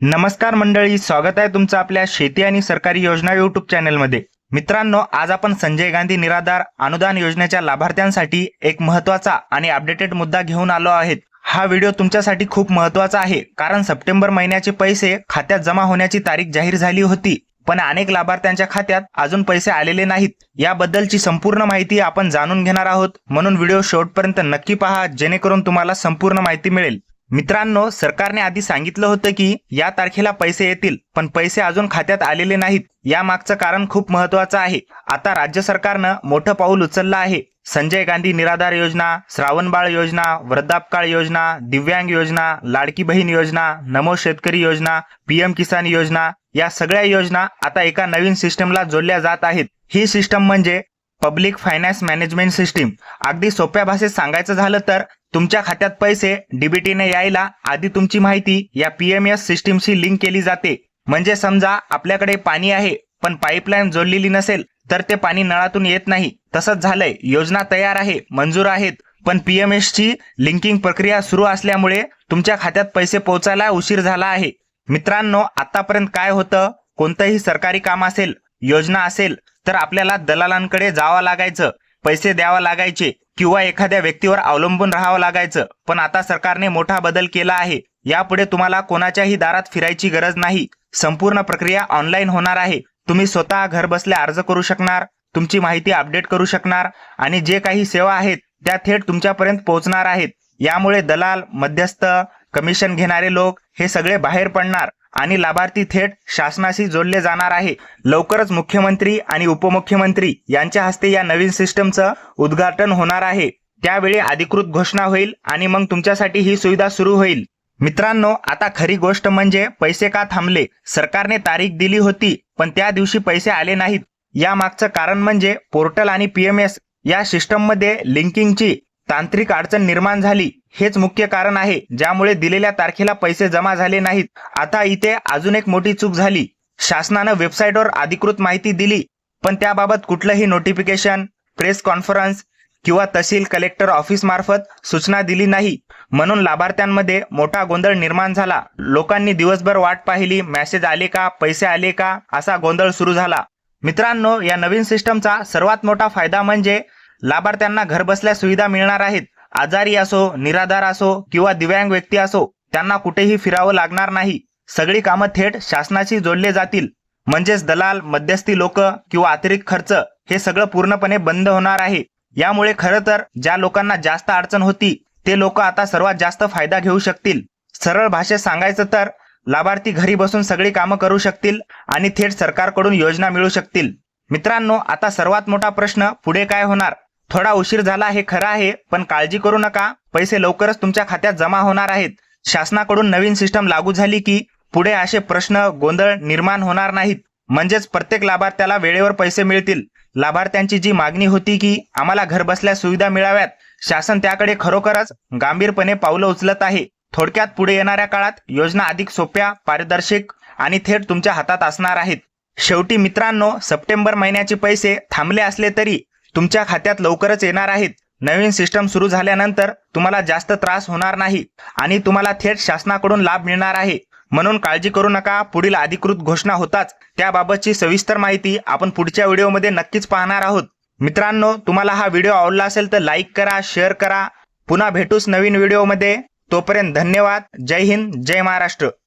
नमस्कार मंडळी स्वागत आहे तुमचं आपल्या शेती आणि सरकारी योजना युट्यूब चॅनलमध्ये. मित्रांनो आज आपण संजय गांधी निराधार अनुदान योजनेच्या लाभार्थ्यांसाठी एक महत्त्वाचा आणि अपडेटेड मुद्दा घेऊन आलो आहेत. हा व्हिडिओ तुमच्यासाठी खूप महत्त्वाचा आहे कारण सप्टेंबर महिन्याचे पैसे खात्यात जमा होण्याची तारीख जाहीर झाली होती. पण अनेक लाभार्थ्यांच्या खात्यात अजून पैसे आलेले नाहीत. याबद्दलची संपूर्ण माहिती आपण जाणून घेणार आहोत. म्हणून व्हिडिओ शेवटपर्यंत नक्की पहा जेणेकरून तुम्हाला संपूर्ण माहिती मिळेल. मित्रांनो सरकारने आधी सांगितलं होतं की या तारखेला पैसे येतील पण पैसे अजून खात्यात आलेले नाहीत. या मागचं कारण खूप महत्वाचं आहे. आता राज्य सरकारनं मोठं पाऊल उचललं आहे. संजय गांधी निराधार योजना श्रावणबाळ योजना वृद्धापकाळ योजना दिव्यांग योजना लाडकी बहीण योजना नमो शेतकरी योजना पीएम किसान योजना या सगळ्या योजना आता एका नवीन सिस्टमला जोडल्या जात आहेत. ही सिस्टम म्हणजे पब्लिक फायनान्स मॅनेजमेंट सिस्टीम. अगदी सोप्या भाषेत सांगायचं झालं तर तुमच्या खात्यात पैसे डीबीटीने यायला आधी तुमची माहिती या पीएमएस सिस्टीमशी लिंक केली जाते. म्हणजे समजा आपल्याकडे पाणी आहे पण पाईपलाईन जोडलेली नसेल तर ते पाणी नळातून येत नाही. तसंच झालंय. योजना तयार आहे मंजूर आहेत. पण पीएमएस ची लिंकिंग प्रक्रिया सुरू असल्यामुळे तुमच्या खात्यात पैसे पोहोचायला उशीर झाला आहे. मित्रांनो आतापर्यंत काय होतं? कोणतंही सरकारी काम असेल योजना असेल तर आपल्याला दलालांकडे जावं लागायचं. पैसे द्यावा लागायचे किंवा एखाद्या व्यक्तीवर अवलंबून राहावं लागायचं. पण आता सरकारने मोठा बदल केला आहे. यापुढे तुम्हाला कोणाच्याही दारात फिरायची गरज नाही. संपूर्ण प्रक्रिया ऑनलाईन होणार आहे. तुम्ही स्वतः घर बसल्या अर्ज करू शकणार तुमची माहिती अपडेट करू शकणार आणि जे काही सेवा आहेत त्या थेट तुमच्यापर्यंत पोहोचणार आहेत. यामुळे दलाल मध्यस्थ कमिशन घेणारे लोक हे सगळे बाहेर पडणार आणि लाभार्थी थेट शासनाशी जोडले जाणार आहे. लवकरच मुख्यमंत्री आणि उपमुख्यमंत्री यांच्या हस्ते या नवीन सिस्टमचं उद्घाटन होणार आहे. त्यावेळी अधिकृत घोषणा होईल आणि मग तुमच्यासाठी ही सुविधा सुरू होईल. मित्रांनो आता खरी गोष्ट म्हणजे पैसे का थांबले? सरकारने तारीख दिली होती पण त्या दिवशी पैसे आले नाहीत. या मागचं कारण म्हणजे पोर्टल आणि पीएमएस या सिस्टममध्ये लिंकिंगची तांत्रिक अडचण निर्माण झाली हेच मुख्य कारण आहे ज्यामुळे दिलेल्या तारखेला पैसे जमा झाले नाहीत. आता इथे अजून एक मोठी चूक झाली. शासनानं वेबसाईटवर अधिकृत माहिती दिली पण त्याबाबत कुठलंही नोटिफिकेशन प्रेस कॉन्फरन्स किंवा तहसील कलेक्टर ऑफिस मार्फत सूचना दिली नाही. म्हणून लाभार्थ्यांमध्ये मोठा गोंधळ निर्माण झाला. लोकांनी दिवसभर वाट पाहिली मेसेज आले का पैसे आले का असा गोंधळ सुरू झाला. मित्रांनो या नवीन सिस्टमचा सर्वात मोठा फायदा म्हणजे लाभार्थ्यांना घरबसल्या सुविधा मिळणार आहेत. आजारी असो निराधार असो किंवा दिव्यांग व्यक्ती असो त्यांना कुठेही फिरावं लागणार नाही. सगळी कामं थेट शासनाशी जोडले जातील. म्हणजेच दलाल मध्यस्थी लोक किंवा अतिरिक्त खर्च हे सगळं पूर्णपणे बंद होणार आहे. यामुळे खरं तर ज्या लोकांना जास्त अडचण होती ते लोक आता सर्वात जास्त फायदा घेऊ शकतील. सरळ भाषेत सांगायचं तर लाभार्थी घरी बसून सगळी कामं करू शकतील आणि थेट सरकारकडून योजना मिळू शकतील. मित्रांनो आता सर्वात मोठा प्रश्न पुढे काय होणार? थोडा उशीर झाला हे खरं आहे पण काळजी करू नका. पैसे लवकरच तुमच्या खात्यात जमा होणार आहेत. शासनाकडून नवीन सिस्टम लागू झाली की पुढे असे प्रश्न गोंधळ निर्माण होणार नाहीत. म्हणजेच प्रत्येक लाभार्थ्याला वेळेवर पैसे मिळतील. लाभार्थ्यांची जी मागणी होती की आम्हाला घरबसल्या सुविधा मिळाव्यात शासन त्याकडे खरोखरच गांभीरपणे पावलं उचलत आहे. थोडक्यात पुढे येणाऱ्या काळात योजना अधिक सोप्या पारदर्शक आणि थेट तुमच्या हातात असणार आहेत. शेवटी मित्रांनो सप्टेंबर महिन्याचे पैसे थांबले असले तरी तुमच्या खात्यात लवकरच येणार आहेत. नवीन सिस्टम सुरू झाल्यानंतर तुम्हाला जास्त त्रास होणार नाही आणि तुम्हाला थेट शासनाकडून लाभ मिळणार आहे. म्हणून काळजी करू नका पुढील अधिकृत घोषणा होताच. त्याबाबतची सविस्तर माहिती आपण पुढच्या व्हिडिओमध्ये नक्कीच पाहणार आहोत. मित्रांनो तुम्हाला हा व्हिडिओ आवडला असेल तर लाईक करा शेअर करा. पुन्हा भेटूच नवीन व्हिडिओमध्ये. तोपर्यंत धन्यवाद. जय हिंद जय महाराष्ट्र.